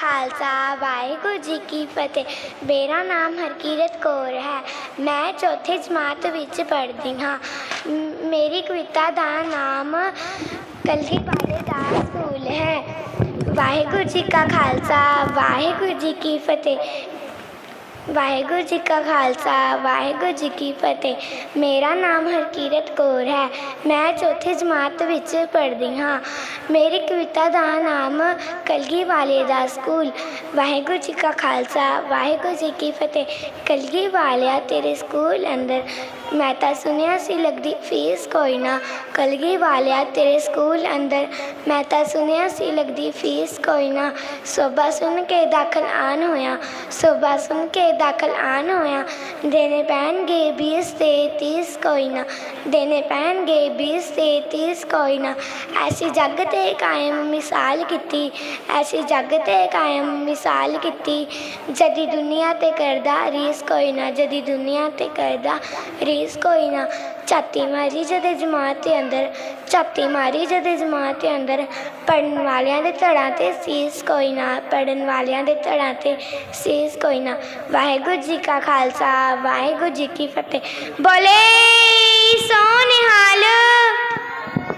ਖਾਲਸਾ ਵਾਹਿਗੁਰੂ ਜੀ ਕੀ ਫਤਿਹ ਮੇਰਾ ਨਾਮ ਹਰਕੀਰਤ ਕੌਰ ਹੈ ਮੈਂ ਚੌਥੀ ਜਮਾਤ ਵਿੱਚ ਪੜ੍ਹਦੀ ਹਾਂ ਮ- ਮੇਰੀ ਕਵਿਤਾ ਦਾ ਨਾਮ ਕਲਗੀ ਵਾਲੇ ਦਾ ਸਕੂਲ ਹੈ ਵਾਹਿਗੁਰੂ ਜੀ ਕਾ ਖਾਲਸਾ ਵਾਹਿਗੁਰੂ ਜੀ ਕੀ ਫਤਿਹ ਵਾਹਿਗੁਰੂ ਜੀ ਕਾ ਖਾਲਸਾ, ਵਾਹਿਗੁਰੂ ਜੀ ਕੀ ਫਤਿਹ। ਮੇਰਾ ਨਾਮ ਹਰਕੀਰਤ ਕੌਰ ਹੈ। ਮੈਂ ਚੌਥੀ ਜਮਾਤ ਵਿੱਚ ਪੜ੍ਹਦੀ ਹਾਂ। ਮੇਰੀ ਕਵਿਤਾ ਦਾ ਨਾਮ ਕਲਗੀ ਵਾਲੇ ਦਾ ਸਕੂਲ। ਵਾਹਿਗੁਰੂ ਜੀ ਕਾ ਖਾਲਸਾ, ਵਾਹਿਗੁਰੂ ਜੀ ਕੀ ਫਤਿਹ। ਕਲਗੀ ਵਾਲਿਆ ਤੇਰੇ ਸਕੂਲ ਅੰਦਰ ਮੈਂ ਤਾਂ ਸੁਣਿਆ ਸੀ ਲੱਗਦੀ ਫੀਸ ਕੋਈ ਨਾ। ਕਲਗੀ ਵਾਲਿਆ ਤੇਰੇ ਸਕੂਲ ਅੰਦਰ। ਮੈਂ ਤਾਂ ਸੁਣਿਆ ਸੀ ਲੱਗਦੀ ਫੀਸ ਕੋਈ ਨਾ। ਸੋਭਾ ਸੁਣ ਕੇ ਦਾਖਲ ਆਨ ਹੋਇਆ। ਸੋਭਾ ਸੁਣ ਕੇ ਦਾਖਲ ਆਨ ਹੋਇਆ। ਦੇਣੇ ਪੈਣਗੇ 20 ਤੇ 30 ਕੋਈ ਨਾ। ਦੇਣੇ ਪੈਣਗੇ 20 ਤੇ 30 ਕੋਈ ਨਾ। ਐਸੀ ਜੱਗ ਤੇ ਕਾਇਮ ਮਿਸਾਲ ਕੀਤੀ। ਐਸੀ ਜੱਗ ਤੇ ਕਾਇਮ ਮਿਸਾਲ ਕੀਤੀ। ਜਦੀ ਦੁਨੀਆ ਤੇ ਕਰਦਾ ਰੀਸ ਕੋਈ ਨਾ। ਜਦੀ ਦੁਨੀਆ ਤੇ ਕਰਦਾ ਰੀਸ ਕੋਈ ਨਾ। ਝਾਤੀ ਮਾਰੀ ਜਦੇ ਜਮਾਤ ਦੇ ਅੰਦਰ, ਝਾਤੀ ਮਾਰੀ ਜਦੇ ਜਮਾਤ ਦੇ ਅੰਦਰ। ਪੜਨ ਵਾਲਿਆਂ ਦੇ ਧੜਾਂ ਤੇ ਸੀਸ, ਕੋਈ ਨਾ। ਪੜਨ ਵਾਲਿਆਂ ਦੇ ਧੜਾਂ ਤੇ ਸੀਸ, ਕੋਈ ਨਾ। ਵਾਹਿਗੁਰੂ ਜੀ ਕਾ ਖਾਲਸਾ, ਵਾਹਿਗੁਰੂ ਜੀ ਕੀ ਫਤਿਹ। ਬੋਲੇ!